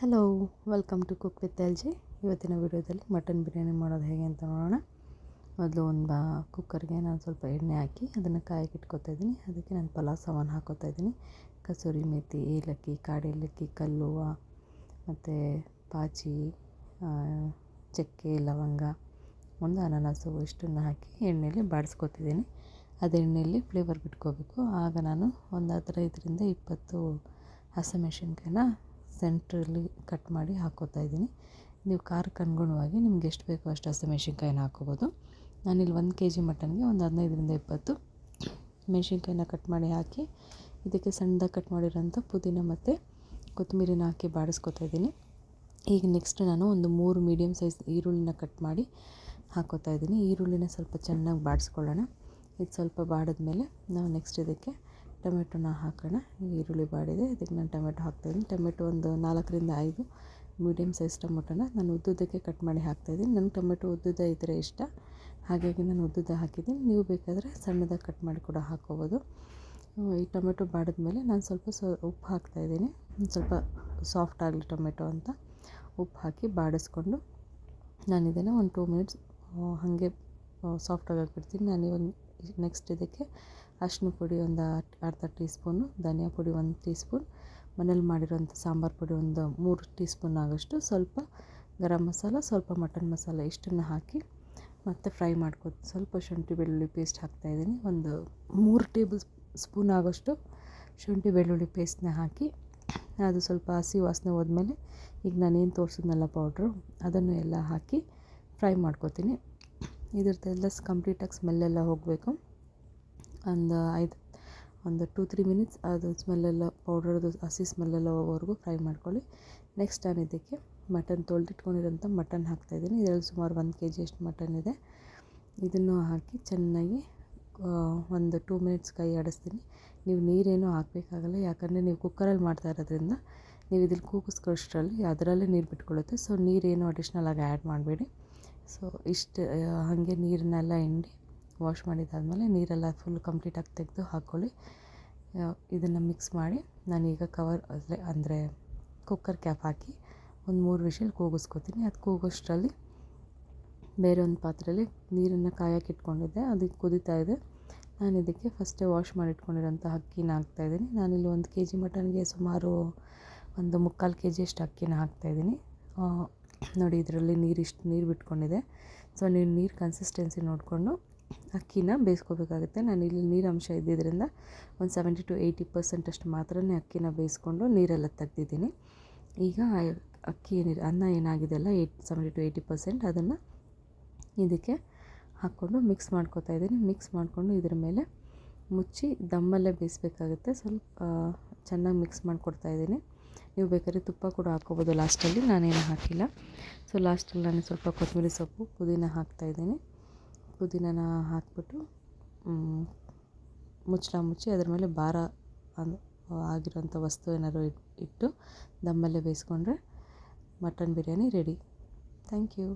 Hello welcome to cook with LG ಇವತ್ತಿನ ವಿಡಿಯೋದಲ್ಲಿ mutton biryani ಮಾಡೋದು ಹೇಗೆ ಅಂತ ನೋಡೋಣ. ಮೊದಲು ಒಂದು ಬಾ ಕುಕ್ಕರ್ಗೆ ನಾನು ಸ್ವಲ್ಪ ಎಣ್ಣೆ ಹಾಕಿ ಅದನ್ನು ಕಾಯಕ್ಕೆ ಇಟ್ಕೊತಾ ಇದ್ದೀನಿ. ಅದಕ್ಕೆ ನಾನು ಪಲಾವ್ ಸಾಮಾನು ಹಾಕೋತಾ ಇದ್ದೀನಿ. ಕಸೂರಿ ಮೇಥಿ ಏಲಕ್ಕಿ ಕಾಡೇಲಕ್ಕಿ ಕಲ್ಲುವ, ಮತ್ತು ಪಾಚಿ ಚಕ್ಕೆ, ಲವಂಗ, ಒಂದು ಅನಾನಸು ಇಷ್ಟನ್ನು ಹಾಕಿ ಎಣ್ಣೆಯಲ್ಲಿ ಬಾಡಿಸ್ಕೊತಿದ್ದೀನಿ. ಅದು ಎಣ್ಣೆಯಲ್ಲಿ ಫ್ಲೇವರ್ ಬಿಟ್ಕೋಬೇಕು. ಆಗ ನಾನು ಒಂದು ಹದಿನೈದರಿಂದ ಇಪ್ಪತ್ತು ಹಸಿಮೆಣ್ಸಿನ್ಕಾಯಿನ ಸೆಂಟ್ರಲ್ಲಿ ಕಟ್ ಮಾಡಿ ಹಾಕ್ಕೋತಾ ಇದ್ದೀನಿ. ನೀವು ಖಾರಕ್ಕೆ ಅನುಗುಣವಾಗಿ ನಿಮ್ಗೆ ಎಷ್ಟು ಬೇಕೋ ಅಷ್ಟು ಹಸಿಮೆಣ್ಸಿನ್ಕಾಯಿನ ಹಾಕ್ಕೋಬೋದು ನಾನಿಲ್ಲಿ ಒಂದು ಕೆ ಜಿ ಮಟನ್ಗೆ ಒಂದು ಹದಿನೈದರಿಂದ ಇಪ್ಪತ್ತು ಮೆಣ್ಸಿನ್ಕಾಯಿನ ಕಟ್ ಮಾಡಿ ಹಾಕಿ, ಇದಕ್ಕೆ ಸಣ್ಣದಾಗಿ ಕಟ್ ಮಾಡಿರೋಂಥ ಪುದೀನ ಮತ್ತು ಕೊತ್ತಂಬರಿನ ಹಾಕಿ ಬಾಡಿಸ್ಕೊತಾ ಇದ್ದೀನಿ. ಈಗ ನೆಕ್ಸ್ಟ್ ನಾನು ಒಂದು ಮೂರು ಮೀಡಿಯಮ್ ಸೈಜ್ ಈರುಳ್ಳಿನ ಕಟ್ ಮಾಡಿ ಹಾಕೋತಾ ಇದ್ದೀನಿ. ಈರುಳ್ಳಿನ ಸ್ವಲ್ಪ ಚೆನ್ನಾಗಿ ಬಾಡಿಸ್ಕೊಳ್ಳೋಣ. ಇದು ಸ್ವಲ್ಪ ಬಾಡಿದ್ಮೇಲೆ ನಾವು ನೆಕ್ಸ್ಟ್ ಇದಕ್ಕೆ ಟೊಮೆಟೊನ ಹಾಕೋಣ. ಈರುಳ್ಳಿ ಬಾಡಿದೆ. ಅದಕ್ಕೆ ನಾನು ಟೊಮೆಟೊ ಹಾಕ್ತಾಯಿದ್ದೀನಿ. ಟೊಮೆಟೊ ಒಂದು ನಾಲ್ಕರಿಂದ ಐದು ಮೀಡಿಯಮ್ ಸೈಜ್ ಟೊಮೆಟೊನ ನಾನು ಉದ್ದುದ್ದಕ್ಕೆ ಕಟ್ ಮಾಡಿ ಹಾಕ್ತಾಯಿದ್ದೀನಿ. ನನಗೆ ಟೊಮೆಟೊ ಉದ್ದುದ್ದ ಇದ್ದರೆ ಇಷ್ಟ. ಹಾಗಾಗಿ ನಾನು ಉದ್ದುದ್ದ ಹಾಕಿದ್ದೀನಿ. ನೀವು ಬೇಕಾದರೆ ಸಣ್ಣದಾಗಿ ಕಟ್ ಮಾಡಿ ಕೂಡ ಹಾಕ್ಕೋಬೋದು. ಈ ಟೊಮೆಟೊ ಬಾಡಿದ್ಮೇಲೆ ನಾನು ಸ್ವಲ್ಪ ಸ್ವ ಉಪ್ಪು ಹಾಕ್ತಾಯಿದ್ದೀನಿ. ಸ್ವಲ್ಪ ಸಾಫ್ಟ್ ಆಗಲಿ ಟೊಮೆಟೊ ಅಂತ. ಉಪ್ಪು ಹಾಕಿ ಬಾಡಿಸ್ಕೊಂಡು ನಾನು ಇದನ್ನು ಒಂದು ಟೂ ಮಿನಿಟ್ಸ್ ಹಾಗೆ ಸಾಫ್ಟ್ ಆಗಿ ಬಿಡ್ತೀನಿ ನಾನು ಇವಾಗ ನೆಕ್ಸ್ಟ್ ಇದಕ್ಕೆ ಅರಿಶಿನ ಪುಡಿ ಒಂದು ಅರ್ಧ ಟೀ ಸ್ಪೂನು ಧನಿಯಾ ಪುಡಿ ಒಂದು ಟೀ ಸ್ಪೂನ್ ಮನೇಲಿ ಮಾಡಿರೋಂಥ ಸಾಂಬಾರು ಪುಡಿ ಒಂದು ಮೂರು ಟೀ ಸ್ಪೂನ್ ಆಗೋಷ್ಟು ಸ್ವಲ್ಪ ಗರಂ ಮಸಾಲ, ಸ್ವಲ್ಪ ಮಟನ್ ಮಸಾಲ ಇಷ್ಟನ್ನು ಹಾಕಿ ಮತ್ತು ಫ್ರೈ ಮಾಡ್ಕೊ, ಸ್ವಲ್ಪ ಶುಂಠಿ ಬೆಳ್ಳುಳ್ಳಿ ಪೇಸ್ಟ್ ಹಾಕ್ತಾಯಿದ್ದೀನಿ ಒಂದು ಮೂರು ಟೇಬಲ್ ಸ್ಪೂನ್ ಆಗೋಷ್ಟು ಶುಂಠಿ ಬೆಳ್ಳುಳ್ಳಿ ಪೇಸ್ಟ್ನ ಹಾಕಿ ಅದು ಸ್ವಲ್ಪ ಹಸಿ ವಾಸನೆ ಹೋದ್ಮೇಲೆ ಈಗ ನಾನೇನು ತೋರಿಸಿದ್ನಲ್ಲ ಪೌಡ್ರು, ಅದನ್ನು ಎಲ್ಲ ಹಾಕಿ ಫ್ರೈ ಮಾಡ್ಕೊತೀನಿ. ಇದ್ರದ್ದೆಲ್ಲ ಕಂಪ್ಲೀಟಾಗಿ ಸ್ಮೆಲ್ಲೆಲ್ಲ ಹೋಗಬೇಕು. ಒಂದು ಐದು, ಒಂದು ಟೂ ತ್ರೀ ಮಿನಿಟ್ಸ್ ಅದು ಸ್ಮೆಲ್ಲೆಲ್ಲ ಪೌಡರ್ದು ಹಸಿ ಸ್ಮೆಲ್ಲೆಲ್ಲ ಹೋಗೋವರೆಗೂ ಫ್ರೈ ಮಾಡ್ಕೊಳ್ಳಿ. ನೆಕ್ಸ್ಟ್ ನಾನು ಇದಕ್ಕೆ ಮಟನ್ ತೊಳೆದಿಟ್ಕೊಂಡಿರೋಂಥ ಮಟನ್ ಹಾಕ್ತಾಯಿದ್ದೀನಿ ಇದರಲ್ಲಿ ಸುಮಾರು ಒಂದು ಕೆ ಜಿಯಷ್ಟು ಮಟನ್ ಇದೆ. ಇದನ್ನು ಹಾಕಿ ಚೆನ್ನಾಗಿ ಒಂದು ಟೂ ಮಿನಿಟ್ಸ್ ಕೈ ಆಡಿಸ್ತೀನಿ. ನೀವು ನೀರೇನೂ ಹಾಕಬೇಕಾಗಲ್ಲ, ಯಾಕಂದರೆ ನೀವು ಕುಕ್ಕರಲ್ಲಿ ಮಾಡ್ತಾ ಇರೋದ್ರಿಂದ ನೀವು ಇದ್ರಲ್ಲಿ ಕೂಗಿಸ್ಕೊಳ್ಳೋಷ್ಟರಲ್ಲಿ ಅದರಲ್ಲೇ ನೀರು ಬಿಟ್ಕೊಳ್ಳುತ್ತೆ. ಸೊ ನೀರೇನು ಅಡಿಷ್ನಲ್ ಆಗಿ ಆ್ಯಡ್ ಮಾಡಬೇಡಿ. ಸೊ ಇಷ್ಟು ಹಾಗೆ ನೀರನ್ನೆಲ್ಲ ಹಿಂಡಿ ವಾಶ್ ಮಾಡಿದ್ದಾದಮೇಲೆ ನೀರೆಲ್ಲ ಫುಲ್ ಕಂಪ್ಲೀಟಾಗಿ ತೆಗೆದು ಹಾಕ್ಕೊಳ್ಳಿ ಇದನ್ನು ಮಿಕ್ಸ್ ಮಾಡಿ ನಾನೀಗ ಕವರ್ ಅಂದರೆ ಅಂದರೆ ಕುಕ್ಕರ್ ಕ್ಯಾಪ್ ಹಾಕಿ ಒಂದು ಮೂರು ವಿಷಲ್ ಕೂಗಿಸ್ಕೊತೀನಿ. ಅದು ಕೂಗೋಷ್ಟರಲ್ಲಿ ಬೇರೆ ಒಂದು ಪಾತ್ರೆಯಲ್ಲಿ ನೀರನ್ನು ಕಾಯಕ್ಕೆ ಇಟ್ಕೊಂಡಿದ್ದೆ. ಅದು ಕುದೀತಾ ಇದೆ. ನಾನು ಇದಕ್ಕೆ ಫಸ್ಟೇ ವಾಶ್ ಮಾಡಿಟ್ಕೊಂಡಿರೋಂಥ ಅಕ್ಕಿನ ಹಾಕ್ತಾಯಿದ್ದೀನಿ ನಾನಿಲ್ಲಿ ಒಂದು ಕೆ ಜಿ ಮಟನ್ಗೆ ಸುಮಾರು ಒಂದು ಮುಕ್ಕಾಲು ಕೆ ಜಿಯಷ್ಟು ಅಕ್ಕಿನ ಹಾಕ್ತಾಯಿದ್ದೀನಿ ನೋಡಿ ಇದರಲ್ಲಿ ನೀರು ಇಷ್ಟು ನೀರು ಬಿಟ್ಕೊಂಡಿದೆ. ಸೊ ನೀವು ನೀರು ಕನ್ಸಿಸ್ಟೆನ್ಸಿ ನೋಡಿಕೊಂಡು ಅಕ್ಕಿನ ಬೇಯಿಸ್ಕೋಬೇಕಾಗುತ್ತೆ. ನಾನು ಇಲ್ಲಿ ನೀರಂಶ ಇದ್ದಿದ್ದರಿಂದ ಒಂದು ಸೆವೆಂಟಿ ಟು ಏಯ್ಟಿ ಪರ್ಸೆಂಟ್ ಅಷ್ಟು ಮಾತ್ರನೇ ಅಕ್ಕಿನ ಬೇಯಿಸ್ಕೊಂಡು ನೀರೆಲ್ಲ ತೆಗ್ದಿದ್ದೀನಿ. ಈಗ ಅಕ್ಕಿ ಏನಿದೆ, ಅನ್ನ ಏನಾಗಿದೆಯಲ್ಲ eight seventy to eighty percent ಅದನ್ನು ಇದಕ್ಕೆ ಹಾಕ್ಕೊಂಡು ಮಿಕ್ಸ್ ಮಾಡ್ಕೊತಾ ಇದ್ದೀನಿ. ಮಿಕ್ಸ್ ಮಾಡಿಕೊಂಡು ಇದ್ರ ಮೇಲೆ ಮುಚ್ಚಿ ದಮ್ಮಲ್ಲೇ ಬೇಯಿಸ್ಬೇಕಾಗುತ್ತೆ. ಸ್ವಲ್ಪ ಚೆನ್ನಾಗಿ ಮಿಕ್ಸ್ ಮಾಡಿಕೊಡ್ತಾ ಇದ್ದೀನಿ. ನೀವು ಬೇಕಾದ್ರೆ ತುಪ್ಪ ಕೂಡ ಹಾಕ್ಕೋಬೋದು. ಲಾಸ್ಟಲ್ಲಿ ನಾನೇನು ಹಾಕಿಲ್ಲ. ಸೊ ಲಾಸ್ಟಲ್ಲಿ ನಾನು ಸ್ವಲ್ಪ ಕೊತ್ತಂಬರಿ ಸೊಪ್ಪು, ಪುದೀನ ಹಾಕ್ತಾಯಿದ್ದೀನಿ ಪುದೀನನ ಹಾಕಿಬಿಟ್ಟು ಮುಚ್ಚಳ ಮುಚ್ಚಿ ಅದ್ರ ಮೇಲೆ ಭಾರ ಆಗಿರೋಂಥ ವಸ್ತು ಏನಾದ್ರು ಇಟ್ಟು ದಮ್ಮಲ್ಲೇ ಬೇಯಿಸ್ಕೊಂಡ್ರೆ mutton biryani ready. Thank you.